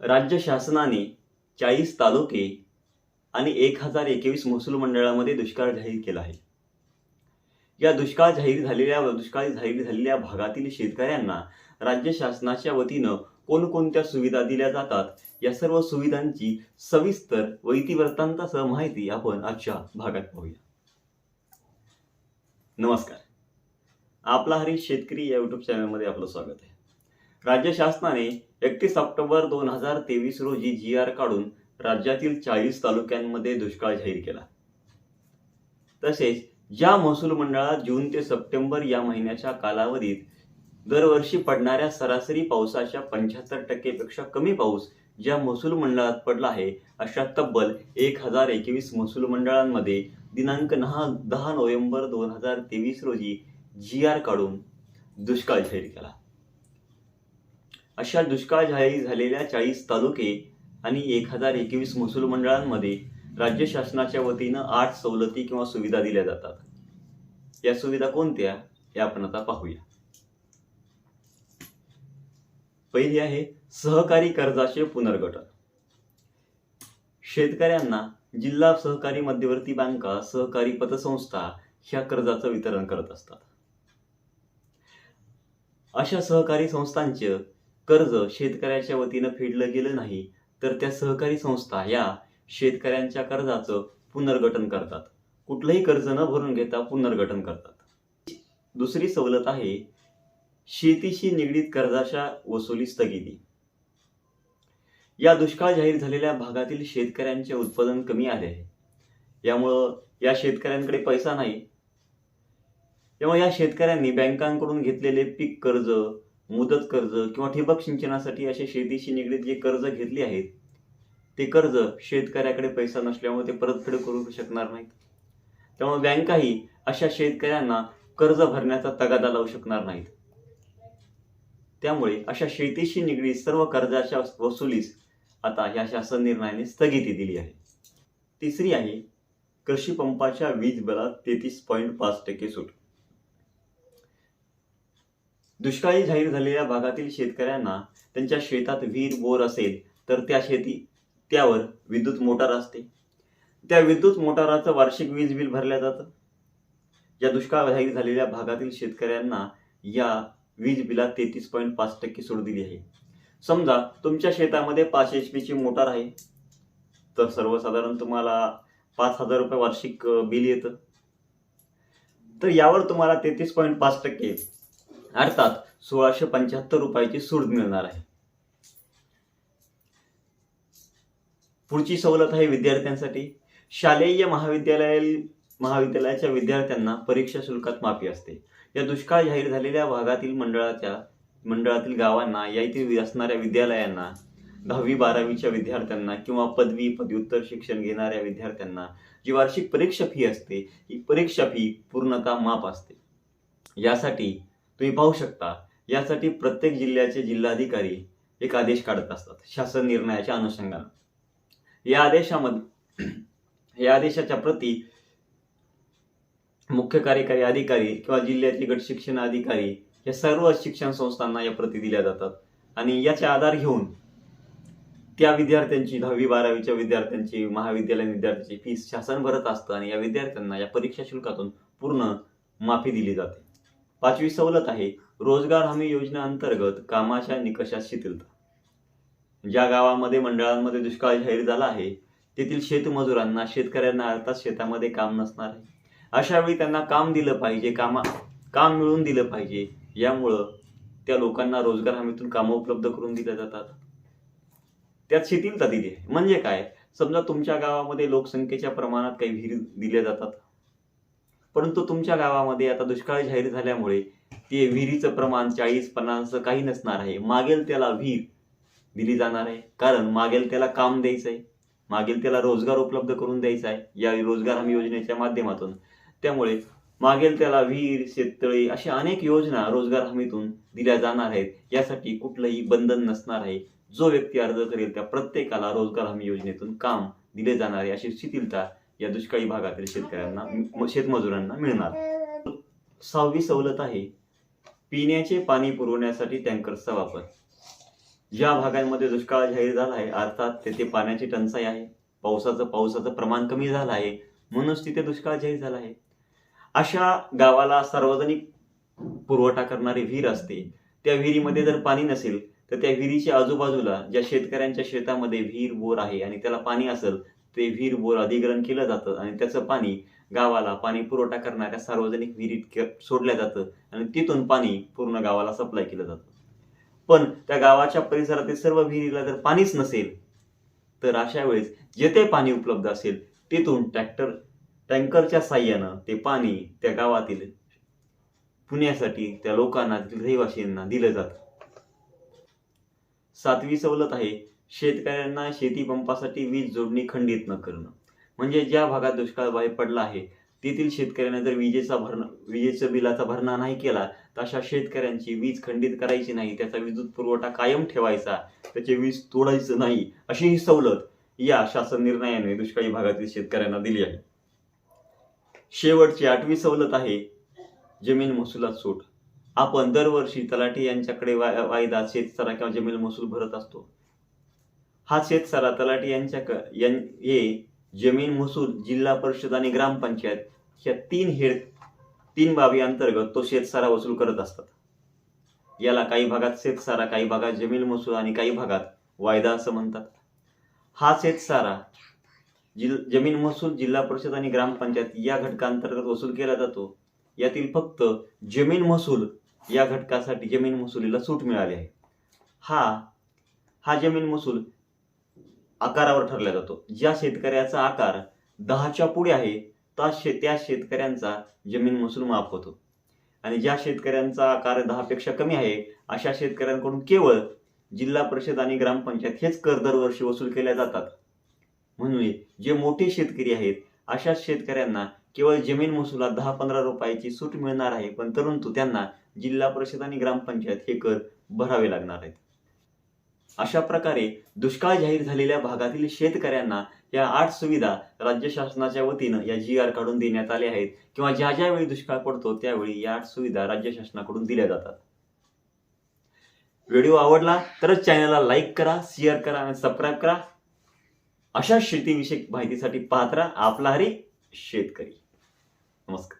राज्य शासनाने चाळीस तालुके आणि एक हजार एकवीस महसूल मंडळामध्ये दुष्काळ जाहीर केला आहे. या दुष्काळ जाहीर झालेल्या दुष्काळी जाहीर झालेल्या भागातील शेतकऱ्यांना राज्य शासनाच्या वतीनं कोणकोणत्या सुविधा दिल्या जातात या सर्व सुविधांची सविस्तर व इतिवृत्तांतासह माहिती आपण आजच्या भागात पाहूया. नमस्कार. आपला हरी शेतकरी या युट्यूब चॅनलमध्ये आपलं स्वागत आहे. राज्य शासनाने एकतीस ऑक्टोबर दोन हजार तेवीस रोजी जी आर काढून राज्यातील चाळीस तालुक्यांमध्ये दुष्काळ जाहीर केला. तसेच ज्या महसूल मंडळात जून ते सप्टेंबर या महिन्याच्या कालावधीत दरवर्षी पडणाऱ्या सरासरी पावसाच्या पंच्याहत्तर टक्केपेक्षा कमी पाऊस ज्या महसूल मंडळात पडला आहे अशा तब्बल एक हजार एकवीस महसूल मंडळांमध्ये दिनांक नहा दहा नोव्हेंबर दोन हजार तेवीस रोजी जी आर काढून दुष्काळ जाहीर केला. अशा दुष्काळ जाहीर झालेल्या चाळीस तालुके आणि एक हजार एकवीस महसूल मंडळांमध्ये राज्य शासनाच्या वतीनं आठ सवलती किंवा सुविधा दिल्या जातात. या सुविधा कोणत्या? हे आपण आता पाहूया. पहिली आहे सहकारी कर्जाचे पुनर्गठन. शेतकऱ्यांना जिल्हा सहकारी मध्यवर्ती बँका सहकारी पतसंस्था ह्या कर्जाचं वितरण करत असतात. अशा सहकारी संस्थांचे कर्ज शेतकऱ्याच्या वतीनं फेडलं गेलं नाही तर त्या सहकारी संस्था या शेतकऱ्यांच्या कर्जाचं पुनर्गठन करतात. कुठलंही कर्ज न भरून घेता पुनर्गठन करतात. दुसरी सवलत आहे शेतीशी निगडीत कर्जाच्या वसुली स्थगिती. या दुष्काळ जाहीर झालेल्या भागातील शेतकऱ्यांचे उत्पादन कमी आले आहे. यामुळं या शेतकऱ्यांकडे पैसा नाही. त्यामुळे या शेतकऱ्यांनी बँकांकडून घेतलेले पीक कर्ज मुदत कर्ज किंवा ठिबक सिंचनासाठी असे शेतीशी निगडीत जे कर्ज घेतले आहेत ते कर्ज शेतकऱ्याकडे पैसा नसल्यामुळे ते परतफेड करू शकणार नाहीत. त्यामुळे बँकाही अशा शेतकऱ्यांना कर्ज भरण्याचा तगादा लावू शकणार नाहीत. त्यामुळे अशा शेतीशी निगडीत सर्व कर्जाच्या वसुलीस आता या शासन निर्णयाने स्थगिती दिली आहे. तिसरी आहे कृषी पंपाच्या वीज बिलात तेहतीस पॉईंट पाच टक्के सूट. दुष्काळी जाहीर झालेल्या भागातील शेतकऱ्यांना त्यांच्या शेतात विहीर बोर असेल तर त्या शेती त्यावर विद्युत मोटार असते. त्या विद्युत मोटाराचं वार्षिक वीज बिल भरल्या जातं. या दुष्काळ जाहीर झालेल्या भागातील शेतकऱ्यांना या वीज बिलात तेहतीस पॉईंट पाच टक्के सूट दिली आहे. समजा तुमच्या शेतामध्ये पाच एच पीची मोटार आहे तर सर्वसाधारण तुम्हाला पाच हजार रुपये वार्षिक बिल येतं. तर यावर तुम्हाला तेहतीस पॉईंट पाच टक्के अर्थात सोळाशे पंच्याहत्तर रुपयाची सूट मिळणार आहे. पुढची सवलत आहे विद्यार्थ्यांसाठी. शालेय महाविद्यालय महाविद्यालयाच्या विद्यार्थ्यांना परीक्षा शुल्कात माफी असते. या दुष्काळ जाहीर झालेल्या भागातील मंडळाच्या मंडळातील गावांना या येथील असणाऱ्या विद्यालयांना दहावी बारावीच्या विद्यार्थ्यांना किंवा पदवी पदव्युत्तर शिक्षण घेणाऱ्या विद्यार्थ्यांना जी वार्षिक परीक्षा फी असते ही परीक्षा फी पूर्णतः माफ असते. यासाठी तुम्ही पाहू शकता यासाठी प्रत्येक जिल्ह्याचे जिल्हाधिकारी एक आदेश काढत असतात शासन निर्णयाच्या अनुषंगानं. या आदेशामध्ये या आदेशाच्या प्रती मुख्य कार्यकारी अधिकारी किंवा जिल्ह्यातले गट शिक्षण अधिकारी या सर्व शिक्षण संस्थांना या प्रती दिल्या जातात. आणि याचा आधार घेऊन त्या विद्यार्थ्यांची दहावी बारावीच्या विद्यार्थ्यांची महाविद्यालयीन विद्यार्थ्यांची फीस शासन भरत असतं आणि या विद्यार्थ्यांना या परीक्षा शुल्कातून पूर्ण माफी दिली जाते. पाचवी सवलत आहे. रोजगार हमी योजनेअंतर्गत कामाच्या निकषात शिथिलता. ज्या गावामध्ये मंडळांमध्ये दुष्काळ जाहीर झाला आहे तेथील शेतमजुरांना शेतकऱ्यांना अर्थात शेतामध्ये काम नसणार आहे. अशा वेळी त्यांना काम दिलं पाहिजे कामा काम मिळवून दिलं पाहिजे. यामुळं त्या लोकांना रोजगार हमीतून कामं उपलब्ध करून दिल्या जातात. त्यात शिथिलता दिली म्हणजे काय? समजा तुमच्या गावामध्ये लोकसंख्येच्या प्रमाणात काही विहीर दिल्या जातात. परंतु तुमच्या गावामध्ये आता दुष्काळ जाहीर झाल्यामुळे ते विहिरीचं प्रमाण चाळीस पन्नास काही नसणार आहे. मागेल त्याला विहीर दिली जाणार आहे. कारण मागेल त्याला काम द्यायचं आहे. मागेल त्याला रोजगार उपलब्ध करून द्यायचा आहे. या रोजगार हमी योजनेच्या माध्यमातून. त्यामुळे मागेल त्याला विहीर शेततळी अशा अनेक योजना रोजगार हमीतून दिल्या जाणार आहेत. यासाठी कुठलंही बंधन नसणार आहे. जो व्यक्ती अर्ज करेल त्या प्रत्येकाला रोजगार हमी योजनेतून काम दिले जाणार आहे अशी शिथिलता या दुष्काळी भागातील शेतकऱ्यांना शेतमजुरांना मिळणार. सहावी सवलत आहे. पिण्याचे पाणी पुरवण्यासाठी टँकर्सचा वापर. ज्या भागांमध्ये दुष्काळ जाहीर झाला आहे अर्थात तेथे पाण्याची टंचाई आहे. पावसाचं पावसाचं प्रमाण कमी झालं आहे. म्हणूनच तिथे दुष्काळ जाहीर झाला आहे. अशा गावाला सार्वजनिक पुरवठा करणारी विहीर असते. त्या विहिरीमध्ये जर पाणी नसेल तर त्या विहिरीच्या आजूबाजूला ज्या शेतकऱ्यांच्या शेतामध्ये विहीर बोर आहे आणि त्याला पाणी असेल ते विहीर बोर अधिग्रहण केलं जातं आणि त्याचं पाणी गावाला पाणी पुरवठा करणाऱ्या सार्वजनिक विहिरीत सोडल्या सोडलं जातं आणि तिथून पाणी पूर्ण गावाला सप्लाय केलं जातं. पण त्या गावाच्या परिसरातील सर्व विहिरीला जर पाणीच नसेल तर अशा वेळेस जेथे पाणी उपलब्ध असेल तिथून ट्रॅक्टर टँकरच्या साह्यानं ते पाणी त्या गावातील पुण्यासाठी त्या लोकांना तिथील रहिवासींना दिलं जातं. सातवी सवलत आहे शेतकऱ्यांना शेती पंपासाठी वीज जोडणी खंडित न करणं. म्हणजे ज्या भागात दुष्काळ बाहेर पडला आहे तेथील शेतकऱ्यांना जर विजेचा भरणा विजेचा बिलाचा भरणा नाही केला तर अशा शेतकऱ्यांची वीज खंडित करायची नाही त्याचा विद्युत पुरवठा कायम ठेवायचा त्याचे वीज तोडायचं नाही अशी ही सवलत या शासन निर्णयाने दुष्काळी भागातील शेतकऱ्यांना दिली आहे. शेवटची आठवी सवलत आहे जमीन महसुलात सूट. आपण दरवर्षी तलाठी यांच्याकडे वा- वायदा शेतसारा किंवा जमीन महसूल भरत असतो. हा शेतसारा तलाठी यांच्या यां- हे जमीन महसूल जिल्हा परिषद आणि ग्रामपंचायत ह्या तीन हेड तीन बाबी अंतर्गत तो शेतसारा वसूल करत असतात. याला काही भागात शेतसारा काही भागात जमीन महसूल आणि काही भागात वायदा असं म्हणतात. हा शेतसारा जिल जमीन महसूल जिल्हा परिषद आणि ग्रामपंचायत या घटकांतर्गत वसूल केला जातो. यातील फक्त जमीन महसूल या घटकासाठी जमीन महसुलीला सूट मिळाली आहे. हा हा जमीन महसूल आकारावर ठरला जातो. ज्या शेतकऱ्याचा आकार दहाच्या पुढे आहे त्या शे त्या शेतकऱ्यांचा जमीन महसूल माफ होतो. आणि ज्या शेतकऱ्यांचा आकार दहापेक्षा कमी आहे अशा शेतकऱ्यांकडून केवळ जिल्हा परिषद आणि ग्रामपंचायत हेच कर दरवर्षी वसूल केल्या जातात. म्हणून जे मोठे शेतकरी आहेत अशा शेतकऱ्यांना केवळ जमीन महसुलात दहा पंधरा रुपयाची सूट मिळणार आहे पण परंतु त्यांना जिल्हा परिषद आणि ग्रामपंचायत हे कर भरावे लागणार आहेत. अशा प्रकारे दुष्काळ जाहीर झालेल्या भागातील शेतकऱ्यांना या आठ सुविधा राज्य शासनाच्या वतीनं या जी आर काढून देण्यात आल्या आहेत. किंवा ज्या ज्यावेळी दुष्काळ पडतो त्यावेळी या आठ सुविधा राज्य शासनाकडून दिल्या जातात. व्हिडिओ आवडला तरच चॅनलला लाईक करा शेअर करा आणि सबस्क्राईब करा. अशा शेतीविषयक माहितीसाठी पाहत राहा. आपला हरी शेतकरी. नमस्कार.